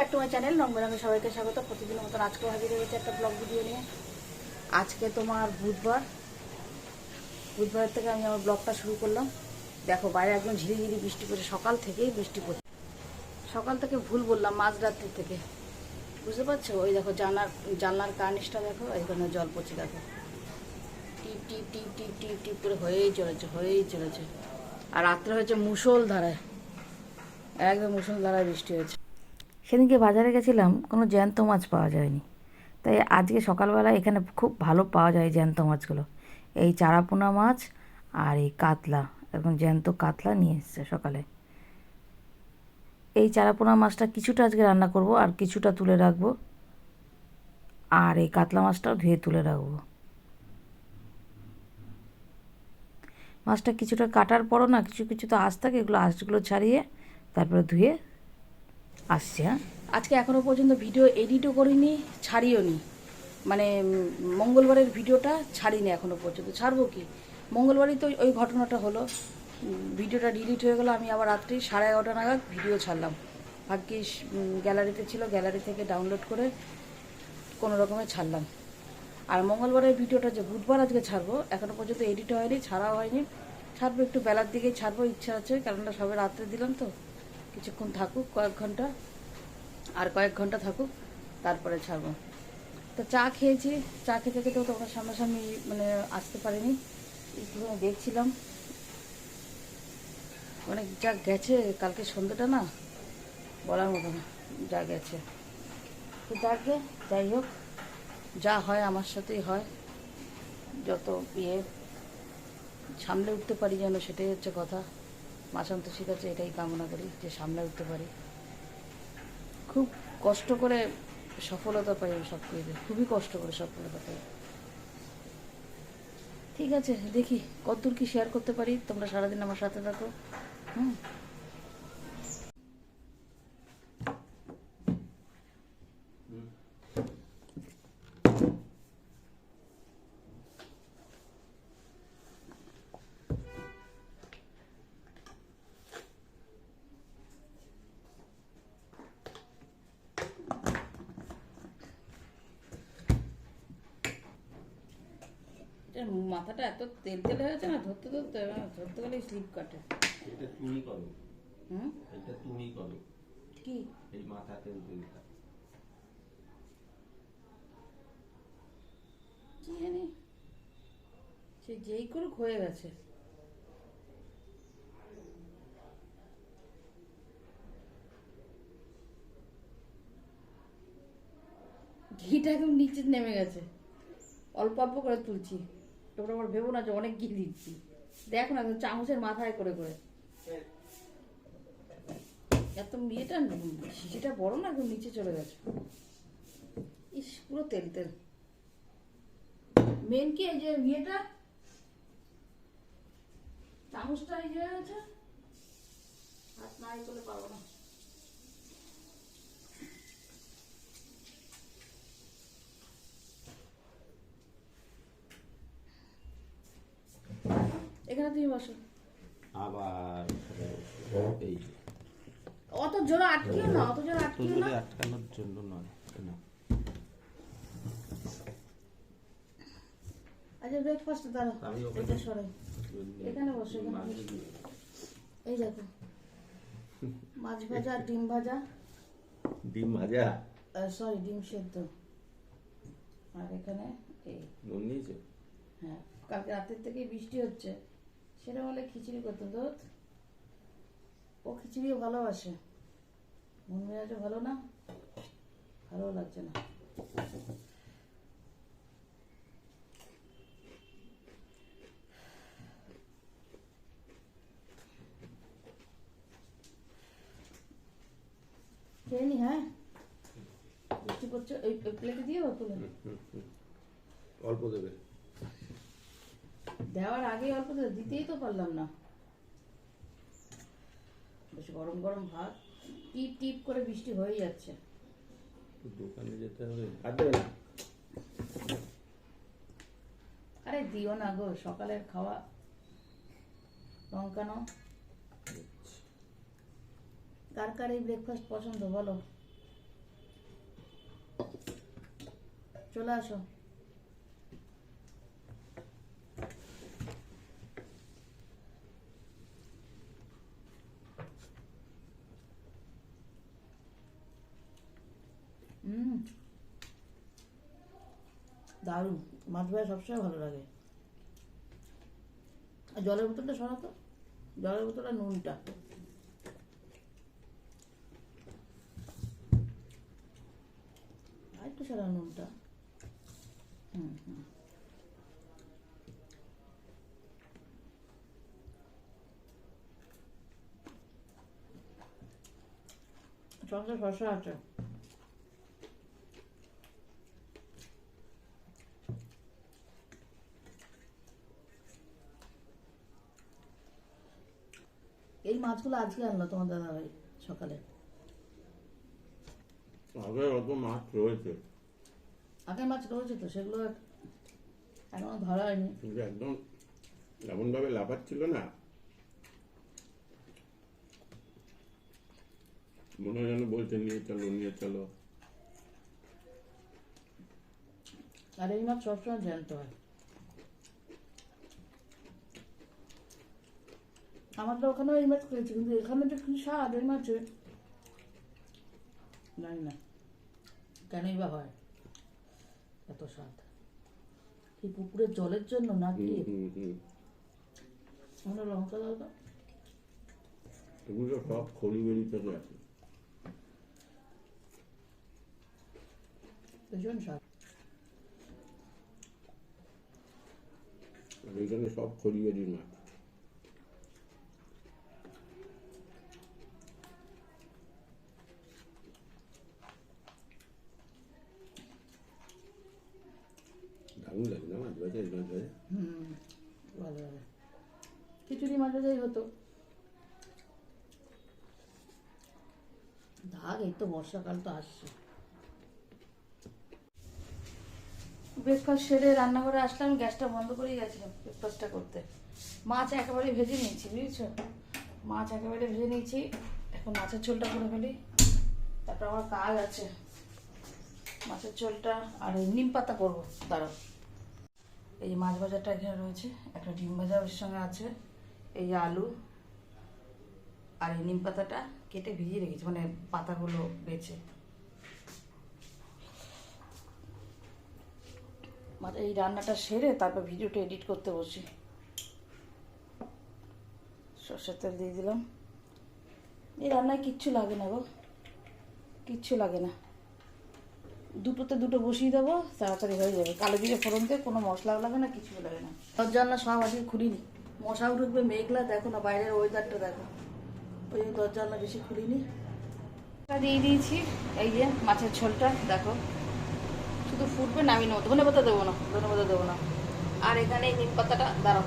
Back to my channel রঙ্গরাঙ্গে সবাইকে স্বাগত। প্রতিদিনের মতন আজকেও হাজির হয়েছে একটা ব্লগ ভিডিও নিয়ে। আজকে তোমার বুধবার। বুধবার থেকে আমি আমার ব্লগটা শুরু করলাম। দেখো, বাইরে একদম ঝিরিঝিরি বৃষ্টি পড়ছে। সকাল থেকেই বৃষ্টি পড়ছে। সকাল থেকে ভুল বললাম, মাঝরাত্রি থেকে। বুঝতে পারছ? ওই দেখো, জানার, জানলার কার্নিশটা দেখো এখানে জল পড়ছে, দেখো। টিপ টিপ টিপ টিপ টিপ টিপ করে হয়েই চলেছে হয়েই চলেছে। আর রাত্রে হয়েছে মুসল ধারায় একদম মুসল ধারায় বৃষ্টি হয়েছে। সেদিনকে বাজারে গেছিলাম, কোনো জ্যান্ত মাছ পাওয়া যায়নি। তাই আজকে সকালবেলা এখানে খুব ভালো পাওয়া যায় জ্যান্ত মাছগুলো। এই চারাপোনা মাছ আর এই কাতলা এবং জ্যান্ত কাতলা নিয়ে এসছে সকালে। এই চারাপোনা মাছটা কিছুটা আজকে রান্না করব আর কিছুটা তুলে রাখব। আর এই কাতলা মাছটাও ধুয়ে তুলে রাখব। মাছটা কিছুটা কাটার পরও না, কিছু কিছু তো আঁশ থাকে, এগুলো আঁশগুলো ছাড়িয়ে তারপরে ধুয়ে আসছে হ্যাঁ? আজকে এখনও পর্যন্ত ভিডিও এডিটও করিনি ছাড়িও নি মানে মঙ্গলবারের ভিডিওটা ছাড়িনি এখনও পর্যন্ত। ছাড়বো কি? মঙ্গলবারই তো ওই ঘটনাটা হলো। ভিডিওটা ডিলিট হয়ে গেলো, আমি আবার রাত্রি সাড়ে এগারোটা নাগাদ ভিডিও ছাড়লাম। ভাগ্যিস গ্যালারিতে ছিল, গ্যালারি থেকে ডাউনলোড করে কোনো রকমে ছাড়লাম। আর মঙ্গলবারের ভিডিওটা যে বুধবার আজকে ছাড়বো, এখনও পর্যন্ত এডিট হয়নি, ছাড়াও হয়নি। ছাড়বো একটু বেলার দিকেই, ছাড়বো, ইচ্ছা আছে কারণটা সবে রাত্রে দিলাম তো। কিছুক্ষণ থাকুক, কয়েক ঘণ্টা, আর কয়েক ঘণ্টা থাকুক, তারপরে ছাড়বো। তো চা খেয়েছি, চা খেতে খেতেও তো আমার সামনাসামনি মানে আসতে পারিনি। একটু দেখছিলাম। অনেক যা গেছে, কালকে সন্ধ্যাটা না, বলার মতো না, যা গেছে। তো যাকে, যাই হোক, যা হয় আমার সাথেই হয়। যত ইয়ে সামলে উঠতে পারি যেন, সেটাই হচ্ছে কথা। মাসান্তশীর কাছে এটাই কামনা করি যে সামনে উঠতে পারি। খুব কষ্ট করে সফলতা পাই আমি সব কিছুতে। খুবই কষ্ট করে সফলতা পাই। ঠিক আছে, দেখি কতদূর কি শেয়ার করতে পারি। তোমরা সারাদিন আমার সাথে থাকো, হুম? মাথাটা এত তেল তেল হয়েছে না ধরতে ধরতে ধরতে গেলে স্লিপ কাটে। এটা তুমি করো। হুম? এটা তুমি করো। কি? এই মাথা তেল তেলটা। কি জানি? সে যেই করুক হয়ে গেছে। ঘিটা একদম নিচে নেমে গেছে। অল্প অল্প করে তুলছি। তোমরা আবার ভেবো না যে অনেক ঘি দিচ্ছি। দেখো না, চামচের মাথায় করে করে। এত ইয়েটা শিশিটা বড় না একদম নিচে চলে গেছে? ইস, পুরো তেল তেল। মেন কি এই যে ইয়েটা? চামচটা এই যে আছে? হাত না এই করলে পারব না এখানে তুমি বসো। আবার এই অত জোরে আটকিও না অত জোরে আটকিও না। আটকানোর জন্য নয় না আচ্ছা ব্রেকফাস্ট দাঁড়াও এটা সরাই। এখানে বসো এই দেখো মাছ ভাজা ডিম ভাজা। ডিম ভাজা? সরি ডিম সেদ্ধ। আর এখানে এই নুন নিয়েছো? হ্যাঁ কালকে রাতের থেকেই বৃষ্টি হচ্ছে। সেটা বলে খিচুড়ি করতে দুধ ও খিচুড়িও ভালোবাসে। মন মেজাজও ভালো না? ভালো লাগছে না। খেয়ে হ্যাঁ? বৃষ্টি করছে? ওই প্লেটে তুলে? অল্প দেবে। দেওয়ার আগে অল্প দিতেই তো পারলাম না। বেশ গরম গরম ভাত টিপ টিপ করে বৃষ্টি হয়ে যাচ্ছে। দোকানে যেতে হবে। দেবে না? আরে দিও না গো সকালের খাওয়া। লঙ্কানো। কার কার এই ব্রেকফাস্ট পছন্দ বলো? চলে আসো। হুম। দারুণ। মাছ ভাজা সবসময় ভালো লাগে। আর জলের বোতলটা সরাতো জলের বোতলটা নুনটা। আর একটু সারা নুনটা। হুম হুম। সঙ্গে শশা আছে। এই মাছগুলো আজকে আনলো তোমার দাদা ভাই সকালে। আগে অত মাছ রয়েছে। আগের মাছ রয়েছে তো সেগুলো এখনও ধরা হয়নি। কিন্তু একদম এমনভাবে লাফাচ্ছিল না। মনে হয় যেন বলছে নিয়ে চলো নিয়ে চলো। আর এই মাছ সবসময় জ্যান্ত হয়। আমাদের ওখানেও এই মাছ খেয়েছি কিন্তু এখানে যে কি স্বাদ এই মাছে জানি না। কেনই বা হয়? এত স্বাদ। কি পুকুরের জলের জন্য না কি হুম হুম হুম। আমরা লঙ্কা দাও তো এগুলো সব খড়ি বেরি থেকে আছে। ভীষণ স্বাদ। আর সব খড়ি বেরির মাছ দারুণ লাগে না মাছ ভাজা এই মাছ ভাজা হুম ভালো ভালো খিচুড়ি মাঝে যাই হতো দাগ এই তো বর্ষাকাল তো আসছে। ব্রেকফাস্ট সেরে রান্নাঘরে আসলাম, গ্যাসটা বন্ধ করেই গেছিলাম ব্রেকফাস্টটা করতে। মাছ একেবারে ভেজে নিয়েছি, বুঝেছ? মাছ একেবারে ভেজে নিয়েছি, এখন মাছের ঝোলটা করে ফেলি। তারপর আমার কাজ আছে। মাছের ঝোলটা আর নিম পাতা করব, দাঁড়াও। এই মাছ ভাজাটা এখানে রয়েছে, একটা ডিম ভাজা ওর সঙ্গে আছে, এই আলু আর এই নিম পাতাটা। কেটে ভিজিয়ে রেখেছি মানে পাতাগুলো বেছে। এই রান্নাটা সেরে তারপর ভিডিওটা এডিট করতে বসি। সর্ষের তেল দিয়ে দিলাম। এই রান্নায় কিচ্ছু লাগে না গো। কিচ্ছু লাগে না। দুটোতে দুটো বসিয়ে দেবো, তাড়াতাড়ি হয়ে যাবে। কালো জিরে ফোড়ন দিয়ে কোনো মশলা লাগে না কিছু লাগে না। দরজা জানলা সব আজকে খুলিনি। মশাও ঢুকবে, মেঘলা, দেখো না বাইরের ওয়েদারটা দেখো। ওই জানলা বেশি খুলিনি। দিয়ে দিয়েছি। এই যে মাছের ঝোলটা, দেখো। শুধু ফুটবে, নামিয়ে নেব। ধনে পাতা দেবো না, ধনে পাতা দেবো না। আর এখানে এই নিম পাতাটা, দাঁড়াও।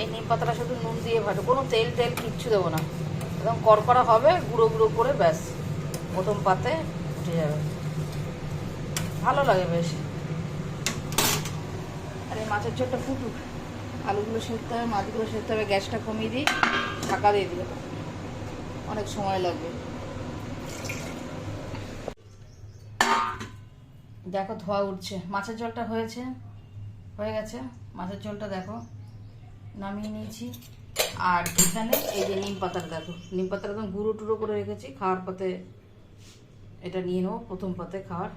এই নিম পাতাটা শুধু নুন দিয়ে ভাজো কোনো তেল তেল কিচ্ছু দেবো না। একদম করকরা হবে, গুঁড়ো গুঁড়ো করে ব্যাস। প্রথম পাতে উঠে যাবে। ভালো লাগে বেশ। আর এই মাছের ঝোলটা ফুটুক। আলুগুলো সেরতে হবে মাছগুলো সেরতে হবে, গ্যাসটা কমিয়ে দিই, ঢাকা দিয়ে দিই অনেক সময় লাগবে। দেখো ধোয়া উঠছে। মাছের জলটা হয়েছে, হয়ে গেছে। মাছের জলটা দেখো, নামিয়ে নিয়েছি। আর এখানে এই যে নিম পাতাটা দেখো, নিম পাতাটা একদম গুঁড়ো টুড়ো করে রেখেছি, খাওয়ার পথে এটা নিয়ে নেব, প্রথম পাতে খাওয়ার।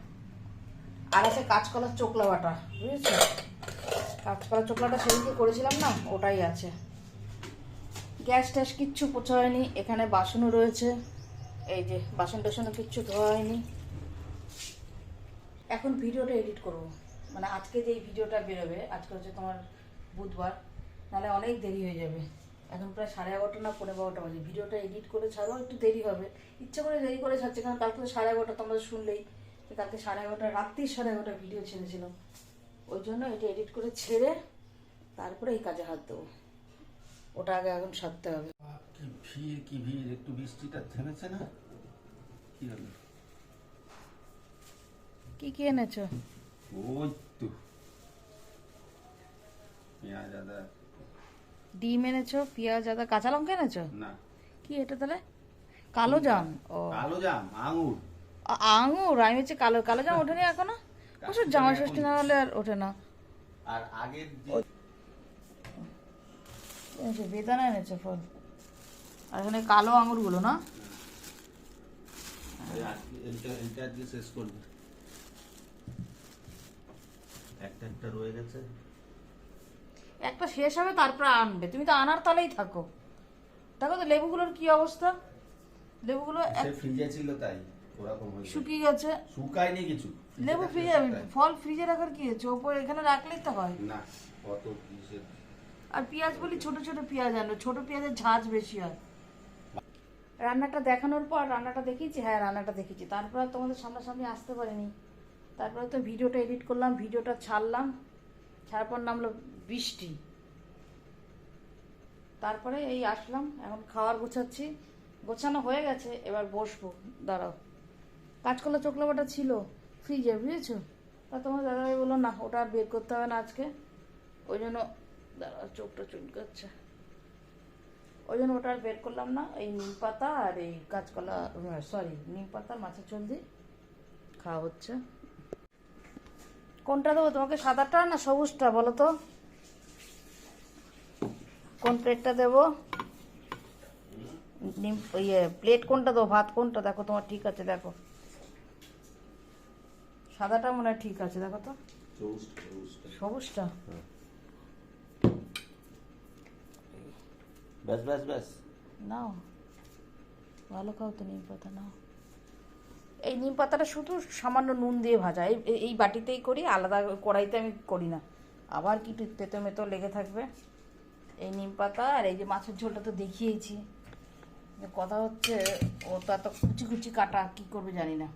আর আছে কাঁচকলার চোকলা বাটা, বুঝেছ? কাঁচকলার চোকলাটা সেদিনকে করেছিলাম না, ওটাই আছে। গ্যাস ট্যাস কিচ্ছু পোছা হয়নি এখানে বাসনও রয়েছে। এই যে, বাসন টাসনও কিচ্ছু ধোয়া হয়নি এখন ভিডিওটা এডিট করব। মানে আজকে যে ভিডিওটা বেরোবে, আজকে হচ্ছে তোমার বুধবার, নাহলে অনেক দেরি হয়ে যাবে। এখন প্রায় সাড়ে এগারোটা না পনেরো বারোটা বাজে। ভিডিওটা এডিট করে ছাড়ো, একটু দেরি হবে। ইচ্ছে করে দেরি করে ছাড়ছে, কারণ কালকে তো সাড়ে এগারোটা, তোমরা শুনলেই কালকে সাড়ে এগারোটা রাত্রির সাড়ে এগারোটা ভিডিও ছেড়েছিলাম। ওই জন্য এটা এডিট করে ছেড়ে তারপরে এই কাজে হাত দেবো। ওটা আগে এখন সারতে হবে। কি ভিড় কি ভিড়? একটু বৃষ্টিটা থেমেছে না? কি হলো? কি কি এনেছো? ওই তো। পেঁয়াজ আদা। ডিম এনেছো পেঁয়াজ আদা কাঁচা লঙ্কা এনেছো? না। কি এটা তাহলে? কালো জাম। ও। কালো জাম আঙুর। আঙুর? আমি হচ্ছে কালো কালো জাম ওঠেনি এখনও? ওসব জামা ষষ্ঠী না হলে আর ওঠে না। আর আগের যে এনেছে বেদানা এনেছে ফল। আর এখানে কালো আঙুরগুলো না? শেষ করবে। একটা একটা রয়ে গেছে। একটা শেষ হবে তারপর আনবে। তুমি তো আনার তলেই থাকো। দেখো তো লেবুগুলোর কি অবস্থা। লেবুগুলো ফ্রিজে ছিল তাই। শুকিয়ে গেছে। শুকায়নি কিছু। লেবু ফ্রিজে। ফল ফ্রিজে রাখার কি আছে ওপরে এখানে রাখলেই তো হয়। না কত আর পেঁয়াজ বলি ছোট ছোট পেঁয়াজ আনো। ছোট পেঁয়াজের ঝাঁজ বেশি হয়। রান্নাটা দেখানোর পর রান্নাটা দেখিয়েছি? হ্যাঁ রান্নাটা দেখেছি তারপর আর তোমাদের সামনাসামনি আসতে পারিনি। তারপরে তো ভিডিওটা এডিট করলাম ভিডিওটা ছাড়লাম। ছাড়ার পর নামলো বৃষ্টি। তারপরে এই আসলাম এখন খাওয়ার গোছাচ্ছি। গোছানো হয়ে গেছে এবার বসবো। দাঁড়াও। কাঁচকলা চোখলাবাটা ছিল ফ্রিজে বুঝেছ? তা তোমার দাদাভাই বলল, না, ওটা আর বের করতে হবে না আজকে। ওই জন্য দাঁড়াও চোখটা চুলকাচ্ছে। ওই জন্য ওটা আর বের করলাম না। এই নিম পাতা আর এই কাঁচকলা সরি নিম পাতা, মাছের চল দিয়ে খাওয়া হচ্ছে। কোনটা দেবো? তোমাকে সাদাটা না সবুজটা, বলো তো? কোন প্লেটটা দেবো? নিম ইয়ে প্লেট কোনটা দেবো? ভাত কোনটা? দেখো, তোমার ঠিক আছে, দেখো। সাদাটা মনে হয় ঠিক আছে দেখো তো। সবুজটা সবুজটা। ব্যাস ব্যাস ব্যাস। নাও। ভালো খাও তো নিম পাতা নাও। এই নিম পাতাটা শুধু সামান্য নুন দিয়ে ভাজা। এই এই- বাটিতেই করি আলাদা কড়াইতে আমি করি না। আবার কি তেতো মেতো লেগে থাকবে। এই নিম পাতা আর এই যে মাছের ঝোলটা তো দেখিয়েছি। কথা হচ্ছে ও তো এত কুচি কুচি কাটা কি করবে জানি না।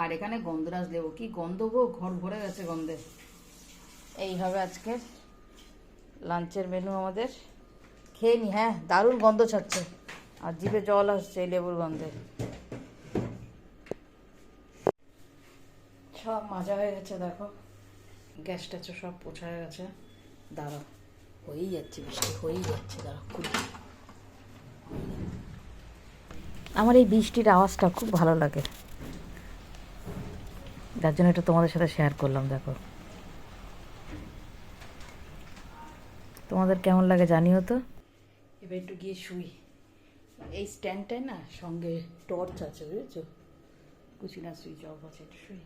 আর এখানে গন্ধরাজ লেবু কি গন্ধ গো? ঘর ভরে গেছে গন্ধে। এই হবে আজকের লাঞ্চের মেনু আমাদের। খেয়ে নি হ্যাঁ দারুণ গন্ধ ছাড়ছে। আর জিভে জল আসছে এই লেবুর গন্ধে। সব মাজা হয়ে গেছে, দেখো। গ্যাস ট্যাচও সব পোছা হয়ে গেছে। দাঁড়া হয়েই যাচ্ছে বৃষ্টি, হয়েই যাচ্ছে দাঁড়া খুলি। আমার এই বৃষ্টির আওয়াজটা খুব ভালো লাগে। যার জন্য এটা তোমাদের সাথে শেয়ার করলাম দেখো। তোমাদের কেমন লাগে জানিও তো। এবার একটু গিয়ে শুই। এই স্ট্যান্ডটায় না সঙ্গে টর্চ আছে বুঝেছ? কুচিনা সুইচ অফ আছে একটু শুই।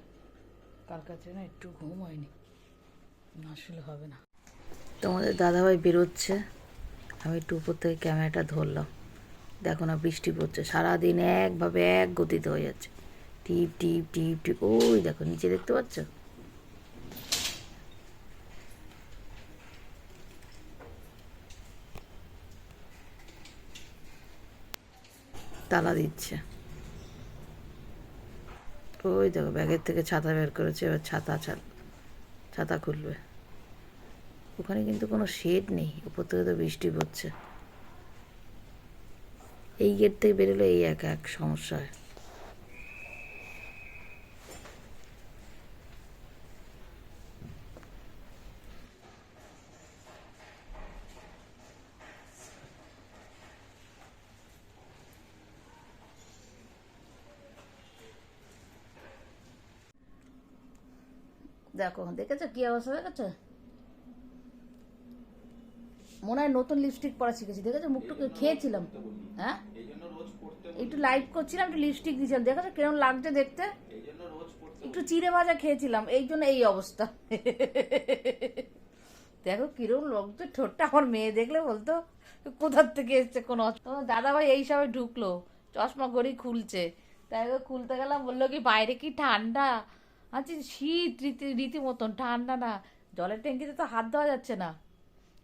কাল কাছে না একটু ঘুম হয়নি। না শুলে হবে না। তোমাদের দাদাভাই বেরোচ্ছে। আমি একটু উপর থেকে ক্যামেরাটা ধরলাম। দেখো না বৃষ্টি পড়ছে। সারাদিন একভাবে এক গতিতে হয়ে যাচ্ছে। টিপ টিপ টিপ টিপ। ওই দেখো, নিচে দেখতে পাচ্ছ? তালা দিচ্ছে। ওই দেখো, ব্যাগের থেকে ছাতা বের করেছে, এবার ছাতা ছাতা খুলবে। ওখানে কিন্তু কোনো শেড নেই, উপর থেকে তো বৃষ্টি পড়ছে। এই গেট থেকে বেরোলে এই এক এক সমস্যা হয়। দেখো দেখেছ? কি অবস্থা দেখেছ? মনে হয় নতুন লিপস্টিক পরা শিখেছি দেখেছ? মুখটুকু খেয়েছিলাম। হ্যাঁ? একটু লাইভ করছিলাম একটু লিপস্টিক দিয়েছিলাম। দেখেছ? কিরম লাগছে দেখতে? একটু চিড়ে ভাজা খেয়েছিলাম এই জন্য এই অবস্থা। দেখো কিরম লাগছে ঠোঁটটা আমার মেয়ে দেখলে বলতো কোথার থেকে এসছে কোন দাদা ভাই এই সবে ঢুকলো চশমা করি খুলছে। তাই খুলতে গেলাম বলল কি বাইরে কি ঠান্ডা? আচ্ছা শীত রীতি রীতিমতন ঠান্ডা না জলের ট্যাঙ্কিতে তো হাত দেওয়া যাচ্ছে না।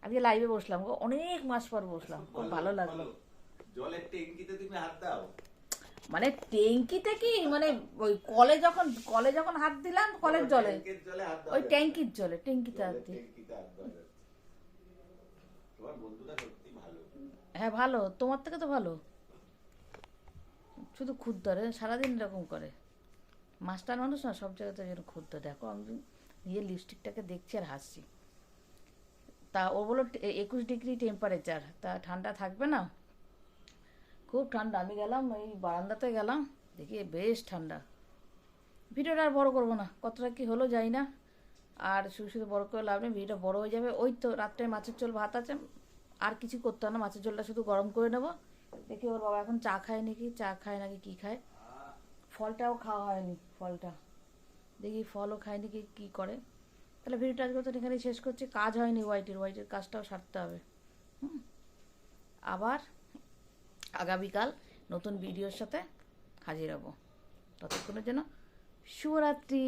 আজকে লাইভে বসলাম অনেক মাস পর বসলাম খুব ভালো লাগল। জলের ট্যাঙ্কিতে তুমি হাত দাও। মানে ট্যাঙ্কিতে কি মানে ওই কলে যখন কলে যখন হাত দিলাম কলের জলে। ওই ট্যাঙ্কির জলে ট্যাঙ্কিতে হাত দিই। হ্যাঁ ভালো তোমার থেকে তো ভালো। শুধু খুদ ধরে সারাদিন এরকম করে। মাস্টার মানুষ না, সব জায়গাতে যেন ধরে দেখো, আমি নিজের লিপস্টিকটাকে দেখছি আর হাসছি। তা ও বলো একুশ ডিগ্রি টেম্পারেচার তা ঠান্ডা থাকবে না? খুব ঠান্ডা, আমি গেলাম এই বারান্দাতে গেলাম, দেখি বেশ ঠান্ডা। ভিডিওটা আর বড় করব না, কতটা কি হলো যাই না। আর শুধু শুধু বড় করে লাভ নেই, ভিডিওটা বড় হয়ে যাবে। ওই তো রাত্রে মাছের ঝোল, ভাত আছে, আর কিছু করতে হয় না, মাছের ঝোলটা শুধু গরম করে নেব। দেখি ওর বাবা এখন চা খায় নাকি, চা খায় নাকি, কী খায়? ফলটাও খাওয়া হয়নি, ফলটা। দেখি ফলও খায়নি, কি, কী করে? তাহলে ভিডিওটা আজকে তো এখানেই শেষ করছি, কাজ হয়নি হোয়াইটের হোয়াইটের কাজটাও সারতে হবে। হুম? আবার আগামীকাল নতুন ভিডিওর সাথে হাজির হব। ততক্ষণের জন্য শুভরাত্রি।